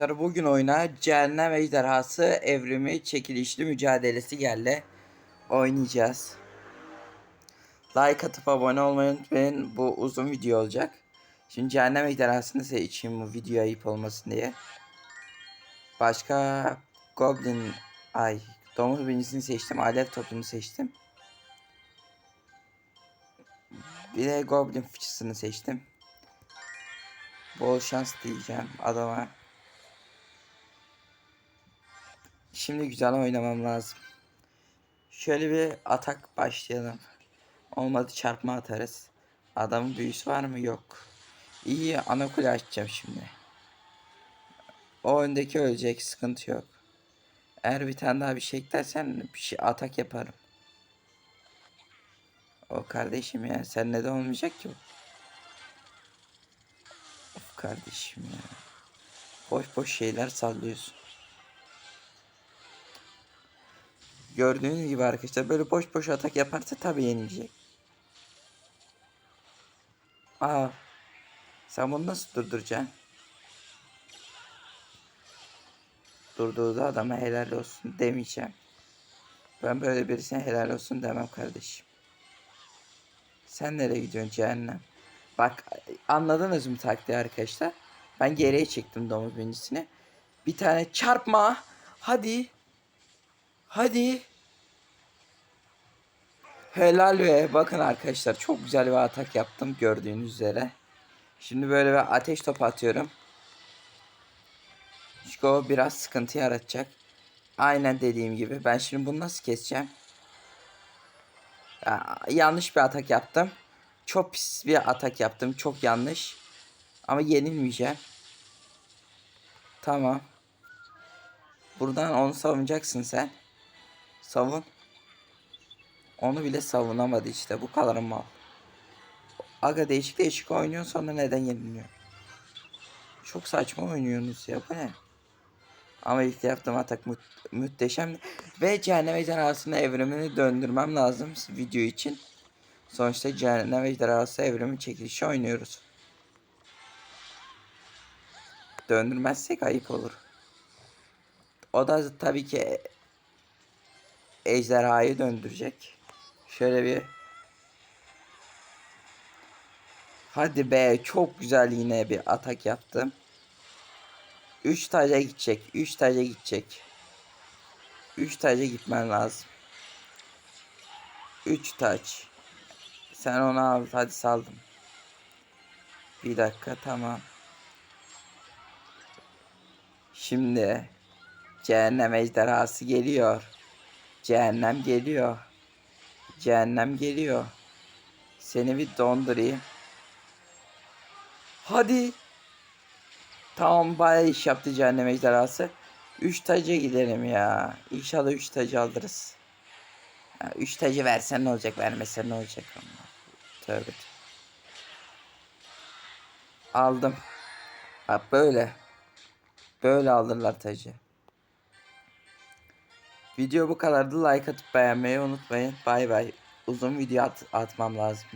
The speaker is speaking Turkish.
Bugün oyuna Cehennem Ejderhası Evrimi çekilişli mücadelesi geldi. Oynayacağız. Like atıp abone olmayı unutmayın. Bu uzun video olacak. Şimdi Cehennem Ejderhası'nı seçeyim bu video ayıp olmasın diye. Başka Goblin ay domuz binisini seçtim. Alev topunu seçtim. Bir de Goblin fıçısını seçtim. Bol şans diyeceğim adama. Şimdi güzel oynamam lazım. Şöyle bir atak başlayalım. Olmadı çarpma atarız. Adamın büyüsü var mı? Yok. İyi ana kule açacağım şimdi. O öndeki ölecek sıkıntı yok. Eğer bir tane daha bir şey eklersen bir şey atak yaparım. O kardeşim ya sen neden olmayacak ki? Of kardeşim ya. Boş boş şeyler sallıyorsun. Gördüğünüz gibi arkadaşlar böyle boş boş atak yaparsa tabii yenilecek. Aa. Sen bunu nasıl durduracaksın? Durdurdu adama helal olsun demeyeceğim. Ben böyle birisine helal olsun demem kardeşim. Sen nereye gidiyorsun cehennem? Bak anladınız mı taktiği arkadaşlar? Ben geriye çektim domuz birincisini. Bir tane çarpma. Hadi. Hadi. Helal ve bakın arkadaşlar çok güzel bir atak yaptım gördüğünüz üzere. Şimdi böyle bir ateş topu atıyorum. Çünkü o biraz sıkıntı yaratacak. Aynen dediğim gibi. Ben şimdi bunu nasıl keseceğim? Ya, yanlış bir atak yaptım. Çok pis bir atak yaptım. Çok yanlış. Ama yenilmeyeceğim. Tamam. Buradan onu savunacaksın sen. Savun. Onu bile savunamadı işte. Bu kadar mal. Aga değişik değişik oynuyor sonra neden yeniliyor? Çok saçma oynuyorsunuz ya bu ne? Ama ilk yaptığım atak mü muhteşem. Ve Cehennem Ejderhası'nın evrimini döndürmem lazım video için. Sonuçta Cehennem Ejderhası evrimi çekilişi oynuyoruz. Döndürmezsek ayıp olur. O da tabii ki ejderhayı döndürecek. Şöyle bir Hadi be çok güzel yine bir atak yaptım. 3 taca gidecek. 3 taca gidecek. 3 taca gitmen lazım. 3 taç. Sen onu al. Hadi saldım. Bir dakika tamam. Şimdi cehennem ejderhası geliyor. Cehennem geliyor. Cehennem geliyor. Seni bir dondurayım. Hadi. Tamam bayağı iş yaptı cehennem ejderhası. 3 taca gidelim ya. İnşallah 3 tacı alırız. 3 tacı versen ne olacak vermesen ne olacak ama. Tövbe. Aldım. Bak böyle. Böyle alırlar tacı. Video bu kadardı. Like atıp beğenmeyi unutmayın. Bay bay. Uzun video at atmam lazım.